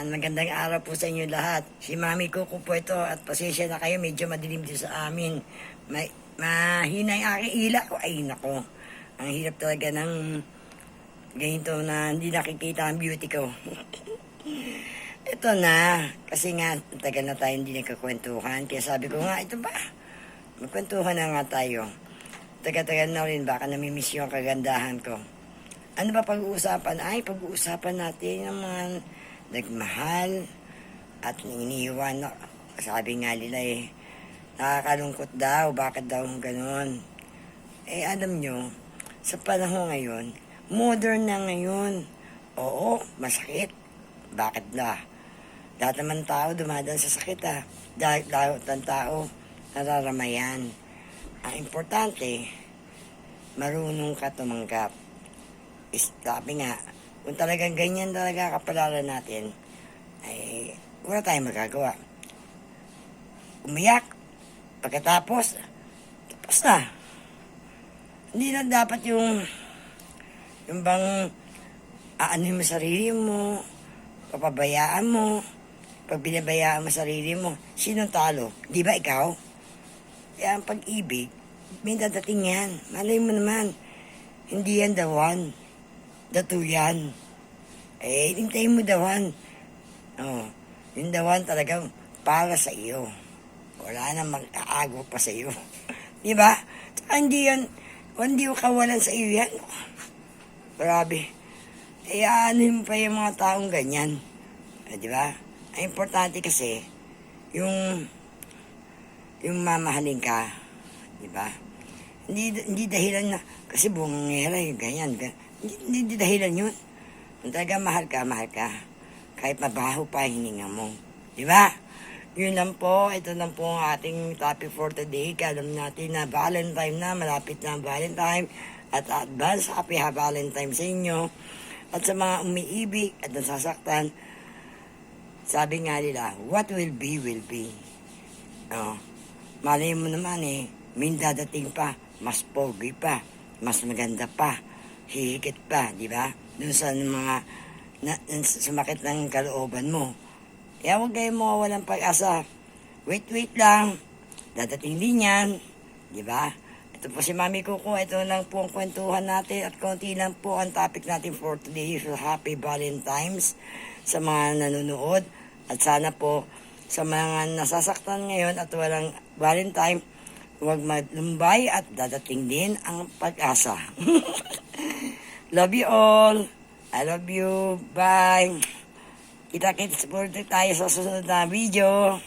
Yan, magandang araw po sa inyo lahat. Si Mami Kuko po ito at pasensya na kayo, medyo madilim din sa amin. May, mahina yung aking ila ko. Ay, nako. Ang hirap talaga ng ganito na hindi nakikita ang beauty ko. ito na, kasi nga, tagal na tayo hindi nagkakwentuhan. Kaya sabi ko nga, ito ba? Magkwentuhan na nga tayo. Taga-tagal na rin, baka namimiss yung kagandahan ko. Ano ba pag-uusapan? Ay, pag-uusapan natin ang mga nagmahal at iniwan. na- Sabi nga nila eh, nakakalungkot daw, bakit daw ganun? Eh, alam nyo, sa panahon ngayon, modern na ngayon. Oo, masakit. Bakit na? Lahat naman tao dumadaan sa sakit ah. Dahil lahat ng tao nararamayan. Ang importante, marunong ka tumanggap. Sabi nga, kung talagang ganyan talaga kapalaran natin, ay wala tayong magagawa. Umiyak, pagkatapos, tapos na. Hindi na dapat yung, yung bang, aano mo sarili mo, papabayaan mo, pag binabayaan mo sarili mo, sinong talo? Di ba ikaw? Kaya ang pag-ibig, may dadating yan. Malay mo naman, hindi yan the one, the two yan. Eh, hintayin mo one. Oh, yung the one talagang para sa iyo. Wala na mag-aago pa sa iyo. Di ba? Tsaka hindi yan, hindi ko kawalan sa iyo yan. Grabe. Eh, ano mo pa yung mga taong ganyan. Eh, di ba? Ang importante kasi, yung, yung mamahalin ka. Di ba? Hindi, hindi dahilan na, kasi bungangera yung ganyan. ganyan. Hindi, hindi dahilan yun. Kung talaga mahal ka, mahal ka. Kahit mabaho pa hininga mo. Di ba? Yun lang po. Ito lang po ang ating topic for today. Kaya alam natin na Valentine na. Malapit na ang Valentine. At advance happy ha Valentine sa inyo. At sa mga umiibig at nasasaktan, sabi nga nila, what will be, will be. Oh, malay mo naman eh, may dadating pa, mas pogi pa, mas maganda pa, hihigit pa, di ba? Doon sa mga na, sumakit ng kalooban mo. Kaya huwag kayong mawawalan pag-asa. Wait, wait lang. Dadating din yan. Di ba? Ito po si Mami Kuko. Ito lang po ang kwentuhan natin at konti lang po ang topic natin for today. So, happy Valentine's sa mga nanonood. At sana po sa mga nasasaktan ngayon at walang Valentine, huwag maglumbay at dadating din ang pag-asa. love you all. I love you. Bye. Kita-kits po tayo sa susunod na video.